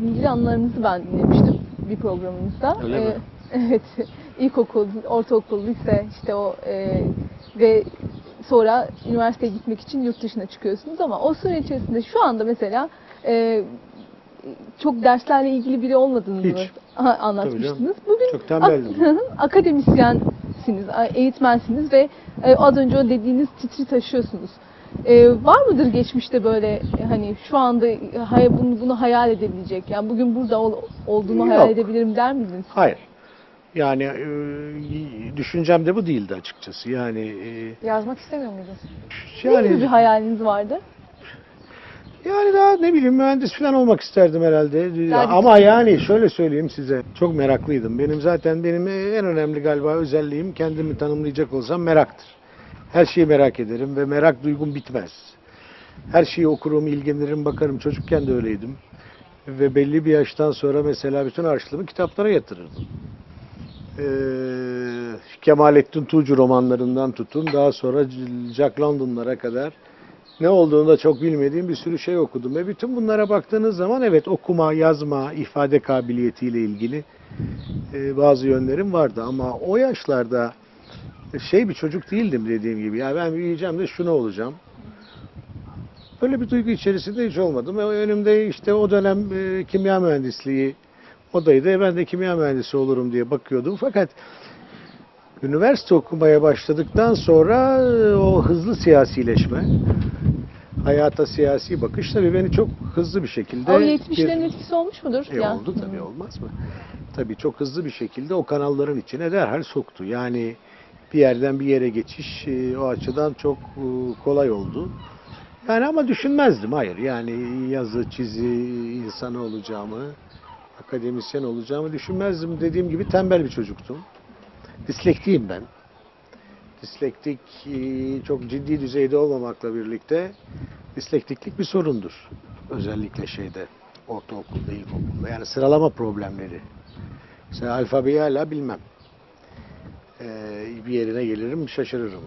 ilgili anılarınızı ben dinlemiştim bir programınızda. Öyle mi? Evet. İlkokul, ortaokul, lise işte o e, ve sonra üniversiteye gitmek için yurt dışına çıkıyorsunuz ama o süre içerisinde şu anda mesela e, çok derslerle ilgili biri olmadığınızı Hiç. anlatmıştınız. Bugün Çok tembeldim. ak- akademisyensiniz, eğitmensiniz ve e, az önce o dediğiniz titri taşıyorsunuz. E, var mıdır geçmişte böyle e, hani şu anda e, hay- bunu, bunu hayal edebilecek yani bugün burada ol- olduğumu hayal Yok. edebilirim der miydiniz? Hayır. Yani e, düşüncem de bu değildi açıkçası. Yani e, Yazmak istemiyor muydunuz? Ne gibi bir yani hayaliniz vardı? yani daha ne bileyim mühendis falan olmak isterdim herhalde. Yani- Ama yani şöyle söyleyeyim size. Çok meraklıydım. Benim zaten benim en önemli galiba özelliğim kendimi tanımlayacak olsam meraktır. Her şeyi merak ederim ve merak duygum bitmez. Her şeyi okurum, ilgilenirim, bakarım. Çocukken de öyleydim. Ve belli bir yaştan sonra mesela bütün harçlığımı kitaplara yatırırdım. Ee, Kemalettin Tuğcu romanlarından tutun daha sonra Jack London'lara kadar ne olduğunu da çok bilmediğim bir sürü şey okudum. Ve bütün bunlara baktığınız zaman evet okuma, yazma, ifade kabiliyetiyle ilgili e, bazı yönlerim vardı. Ama o yaşlarda şey bir çocuk değildim dediğim gibi. Ya ben büyüyeceğim de şunu olacağım. Böyle bir duygu içerisinde hiç olmadım. Ve önümde işte o dönem e, kimya mühendisliği odaydı. E, ben de kimya mühendisi olurum diye bakıyordum. Fakat üniversite okumaya başladıktan sonra e, o hızlı siyasileşme, hayata siyasi bakış tabii beni çok hızlı bir şekilde... o bir- 70'lerin etkisi olmuş mudur? e Ya. oldu tabii olmaz mı? Tabii çok hızlı bir şekilde o kanalların içine derhal soktu. Yani bir yerden bir yere geçiş e, o açıdan çok e, kolay oldu. Yani ama düşünmezdim hayır. Yani yazı, çizi insanı olacağımı, akademisyen olacağımı düşünmezdim. Dediğim gibi tembel bir çocuktum. Dislektiyim ben. Dislektik e, çok ciddi düzeyde olmamakla birlikte dislektiklik bir sorundur. Özellikle şeyde ortaokulda, ilkokulda. Yani sıralama problemleri. Mesela alfabeyi hala bilmem. Ee, bir yerine gelirim şaşırırım.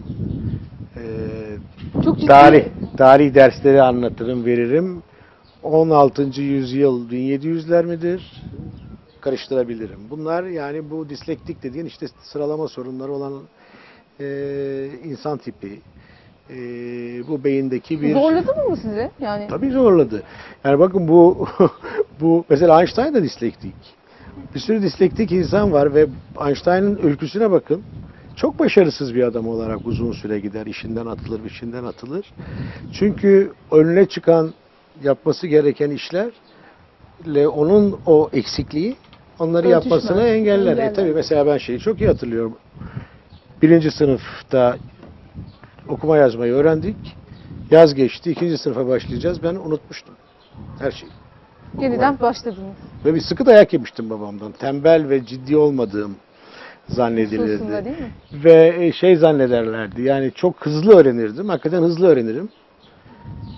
Ee, Çok ciddi. tarih, tarih dersleri anlatırım, veririm. 16. yüzyıl 1700'ler midir? Karıştırabilirim. Bunlar yani bu dislektik dediğin işte sıralama sorunları olan e, insan tipi. E, bu beyindeki bir... Zorladı mı sizi? Yani Tabii zorladı. Yani bakın bu bu mesela Einstein da dislektik. Bir sürü dislektik insan var ve Einstein'ın öyküsüne bakın. Çok başarısız bir adam olarak uzun süre gider. işinden atılır, işinden atılır. Çünkü önüne çıkan yapması gereken işlerle onun o eksikliği onları Örtüşmez, yapmasını engeller. engeller. E tabii mesela ben şeyi çok iyi hatırlıyorum. Birinci sınıfta okuma yazmayı öğrendik. Yaz geçti, ikinci sınıfa başlayacağız. Ben unutmuştum her şeyi. Yeniden başladınız. Ve bir sıkı dayak yemiştim babamdan. Tembel ve ciddi olmadığım zannedilirdi. değil mi? Ve e, şey zannederlerdi. Yani çok hızlı öğrenirdim. Hakikaten hızlı öğrenirim.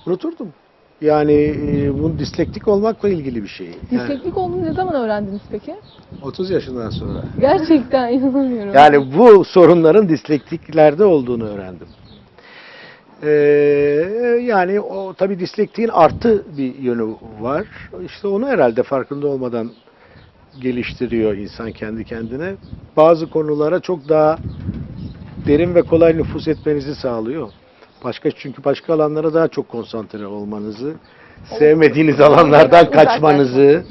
Unuturdum. Yani e, bu dislektik olmakla ilgili bir şey. Yani Dislektik olduğunu ne zaman öğrendiniz peki? 30 yaşından sonra. Gerçekten inanamıyorum. Yani bu sorunların dislektiklerde olduğunu öğrendim. Ee, yani o tabii dislektiğin artı bir yönü var. İşte onu herhalde farkında olmadan geliştiriyor insan kendi kendine. Bazı konulara çok daha derin ve kolay nüfus etmenizi sağlıyor. Başka çünkü başka alanlara daha çok konsantre olmanızı, sevmediğiniz alanlardan kaçmanızı,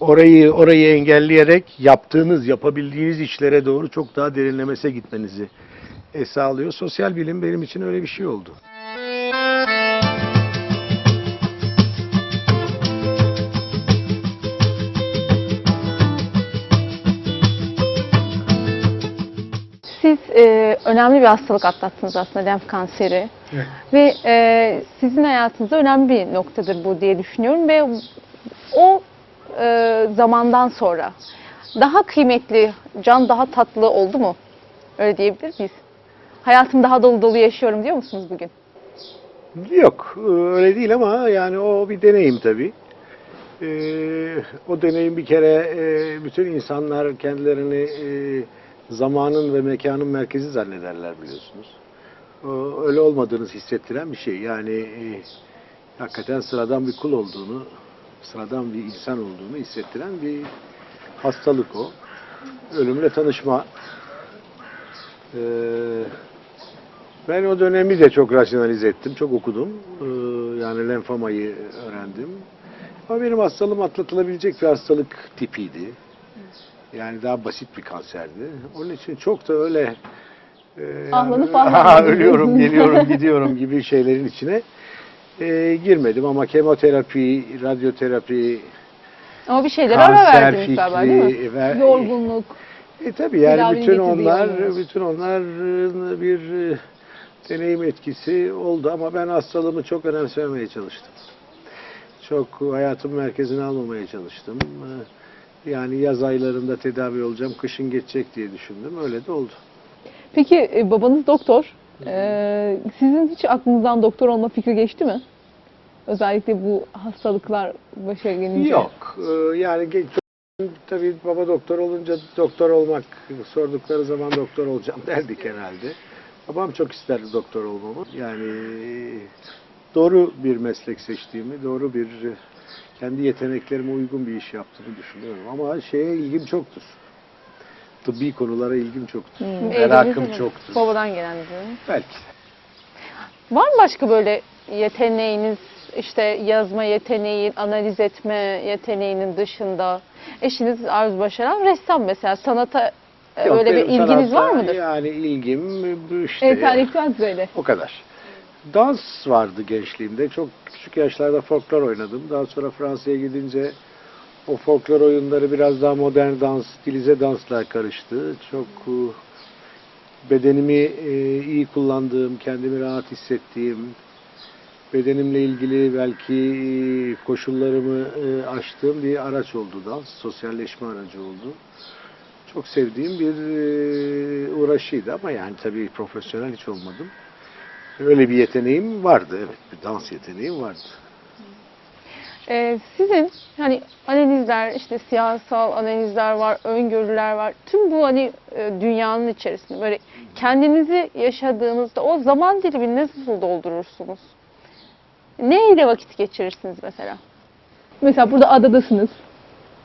orayı orayı engelleyerek yaptığınız, yapabildiğiniz işlere doğru çok daha derinlemese gitmenizi e, sağlıyor. Sosyal bilim benim için öyle bir şey oldu. E, önemli bir hastalık atlattınız aslında lenf kanseri. Evet. Ve e, sizin hayatınızda önemli bir noktadır bu diye düşünüyorum ve o e, zamandan sonra daha kıymetli, can daha tatlı oldu mu? Öyle diyebilir miyiz? Hayatım daha dolu dolu yaşıyorum diyor musunuz bugün? Yok, öyle değil ama yani o bir deneyim tabii. Ee, o deneyim bir kere e, bütün insanlar kendilerini e, zamanın ve mekanın merkezi zannederler biliyorsunuz. Öyle olmadığınızı hissettiren bir şey. Yani e, hakikaten sıradan bir kul olduğunu sıradan bir insan olduğumu hissettiren bir hastalık o. Ölümle tanışma. Ee, ben o dönemi de çok rasyonalize ettim, çok okudum. Ee, yani lenfamayı öğrendim. Ama benim hastalığım atlatılabilecek bir hastalık tipiydi. Yani daha basit bir kanserdi. Onun için çok da öyle e, yani, "Aha, ölüyorum, gidiyorsun." geliyorum, gidiyorum gibi şeylerin içine e, girmedim. Ama kemoterapi, radyoterapi, Ama bir şeylere ara kanser verdiniz galiba değil mi? fikri ve Yorgunluk. e tabii yani bütün onlar bütün onlar bir e, deneyim etkisi oldu ama ben hastalığımı çok önemsememeye çalıştım. Çok hayatım merkezine almamaya çalıştım. Yani yaz aylarında tedavi olacağım, kışın geçecek diye düşündüm. Öyle de oldu. Peki e, babanız doktor. Ee, sizin hiç aklınızdan doktor olma fikri geçti mi? Özellikle bu hastalıklar başa gelince. Yok. e, Yani ge- tabii baba doktor olunca doktor olmak sordukları zaman doktor olacağım derdik herhalde. Babam çok isterdi doktor olmamı. Yani doğru bir meslek seçtiğimi, doğru bir kendi yeteneklerime uygun bir iş yaptığımı düşünüyorum. Ama şeye ilgim çoktur. Tıbbi konulara ilgim çoktur. Merakım Eğitiminiz çoktur. Babadan gelen değil mi? Belki. Var mı başka böyle yeteneğiniz, işte yazma yeteneği, analiz etme yeteneğinin dışında? Eşiniz Arzu Başaran ressam mesela. Sanata Yok, öyle bir benim ilginiz var mıdır? Yani ilgim bu işte. Entelektüel düzeyde. O kadar. Dans vardı gençliğimde. Çok küçük yaşlarda folklor oynadım. Daha sonra Fransa'ya gidince o folklor oyunları biraz daha modern dans, stilize dansla karıştı. Çok e, bedenimi e, iyi kullandığım, kendimi rahat hissettiğim, bedenimle ilgili belki e, koşullarımı aştığım bir araç oldu dans. Sosyalleşme aracı oldu. Çok sevdiğim bir uğraşıydı ama yani tabii profesyonel hiç olmadım. Öyle bir yeteneğim vardı evet. Bir dans yeteneğim vardı. Ee, sizin hani analizler, işte siyasal analizler var, öngörüler var. Tüm bu hani e, dünyanın içerisinde böyle kendinizi yaşadığınızda o zaman dilimini nasıl doldurursunuz? Neyle vakit geçirirsiniz mesela? Mesela burada adadasınız.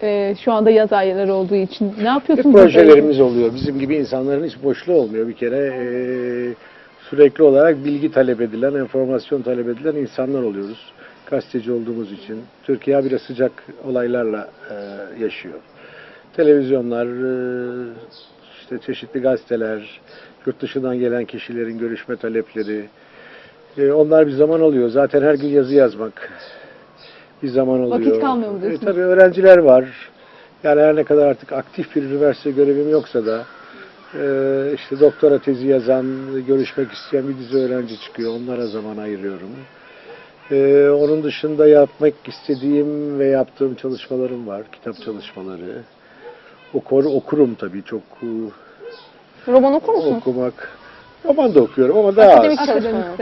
Ee, şu anda yaz ayları olduğu için. Ne Hep yapıyorsunuz? projelerimiz oluyor. Bizim gibi insanların hiç boşluğu olmuyor. Bir kere e, sürekli olarak bilgi talep edilen, enformasyon talep edilen insanlar oluyoruz. Gazeteci olduğumuz için. Türkiye bile sıcak olaylarla e, yaşıyor. Televizyonlar, e, işte çeşitli gazeteler, yurt dışından gelen kişilerin görüşme talepleri. E, onlar bir zaman alıyor. Zaten her gün yazı yazmak bir zaman oluyor. Vakit kalmıyor mu E, diyorsunuz? tabii öğrenciler var. Yani her ne kadar artık aktif bir üniversite görevim yoksa da e, işte doktora tezi yazan, görüşmek isteyen bir dizi öğrenci çıkıyor. Onlara zaman ayırıyorum. E, onun dışında yapmak istediğim ve yaptığım çalışmalarım var. Kitap çalışmaları. Okur, okurum tabii çok e, Roman okur musunuz? okumak. Roman da okuyorum ama daha az. Akademik çalışmalar.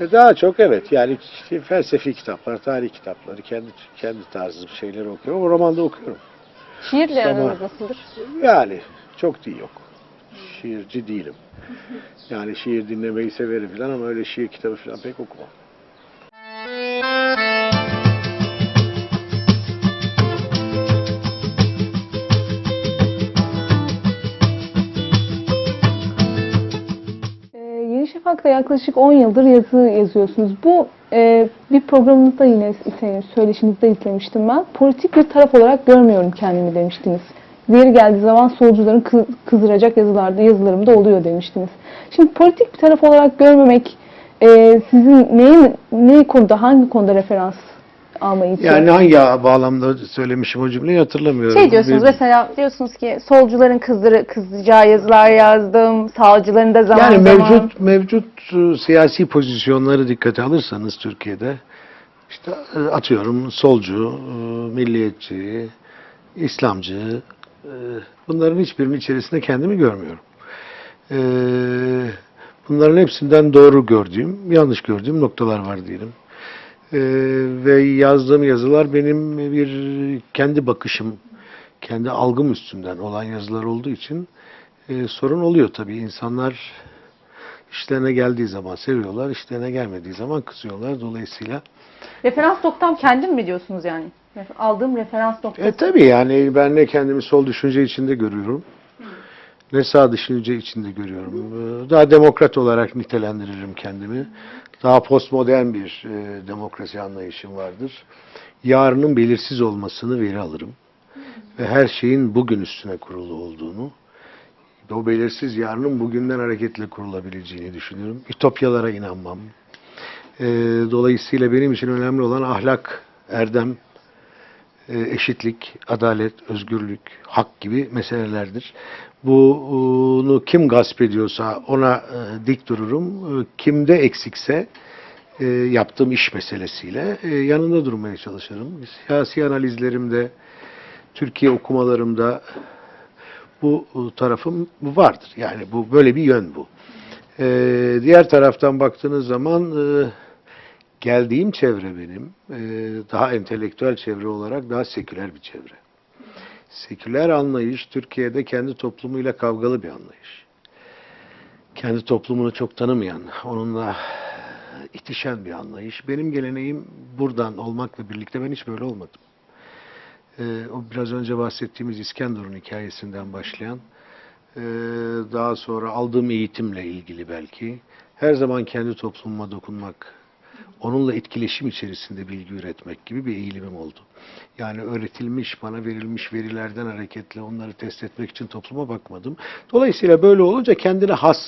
E, Daha çok evet yani işte felsefi kitaplar, tarih kitapları, kendi kendi tarzı şeyleri okuyorum ama roman da okuyorum. Şiirle aranız nasıldır? Yani çok değil yok. Şiirci değilim. Yani şiir dinlemeyi severim falan ama öyle şiir kitabı falan pek okumam. Ee, Şafak'ta yaklaşık 10 yıldır yazı yazıyorsunuz. Bu e, bir programınızda yine ise- söyleşinizde izlemiştim ben. Politik bir taraf olarak görmüyorum kendimi demiştiniz. Yeri geldiği zaman solcuların kı- kızdıracak yazılarda yazılarım da oluyor demiştiniz. Şimdi politik bir taraf olarak görmemek e, sizin neyin ne konuda hangi konuda referans almayı itiyor? Yani hangi bağlamda söylemişim o cümleyi hatırlamıyorum. Şey diyorsunuz Bir- mesela diyorsunuz ki solcuların kızdırı, kızdıracağı yazılar yazdım. Sağcıların da zaman Yani zaman. mevcut mevcut e, siyasi pozisyonları dikkate alırsanız Türkiye'de işte e, atıyorum solcu, e, milliyetçi, İslamcı bunların hiçbirinin içerisinde kendimi görmüyorum. E, Bunların hepsinden doğru gördüğüm, yanlış gördüğüm noktalar var diyelim. E, Ve yazdığım yazılar benim bir kendi bakışım, kendi algım üstünden olan yazılar olduğu için e, sorun oluyor tabii. İnsanlar işlerine geldiği zaman seviyorlar, işlerine gelmediği zaman kızıyorlar. Dolayısıyla Referans noktam kendim mi diyorsunuz yani? Aldığım referans noktası. E tabii yani ben ne kendimi sol düşünce içinde görüyorum. Ne sağ düşünce içinde görüyorum. Ee, Daha demokrat olarak nitelendiririm kendimi. Daha postmodern bir e, demokrasi anlayışım vardır. Yarının belirsiz olmasını veri alırım. Ve her şeyin bugün üstüne kurulu olduğunu, o belirsiz yarının bugünden hareketle kurulabileceğini düşünüyorum. Ütopyalara inanmam. Ee, dolayısıyla benim için önemli olan ahlak, erdem, e, eşitlik, adalet, özgürlük, hak gibi meselelerdir. Bunu kim gasp ediyorsa ona e, dik dururum. E, Kimde eksikse e, yaptığım iş meselesiyle e, yanında durmaya çalışırım. Siyasi analizlerimde, Türkiye okumalarımda bu e, tarafım vardır. Yani bu böyle bir yön bu. E, diğer taraftan baktığınız zaman e, geldiğim çevre benim e, daha entelektüel çevre olarak daha seküler bir çevre. Seküler anlayış Türkiye'de kendi toplumuyla kavgalı bir anlayış. Kendi toplumunu çok tanımayan, onunla itişen bir anlayış. Benim geleneğim buradan olmakla birlikte ben hiç böyle olmadım. E, o biraz önce bahsettiğimiz İskenderun hikayesinden başlayan, e, daha sonra aldığım eğitimle ilgili belki, her zaman kendi toplumuma dokunmak, onunla etkileşim içerisinde bilgi üretmek gibi bir eğilimim oldu. Yani öğretilmiş, bana verilmiş verilerden hareketle onları test etmek için topluma bakmadım. Dolayısıyla böyle olunca kendine has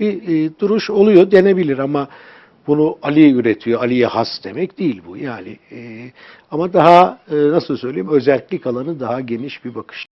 bir e, duruş oluyor denebilir ama bunu Ali üretiyor, Ali'ye has demek değil bu. Yani e, ama daha e, nasıl söyleyeyim özellik alanı daha geniş bir bakış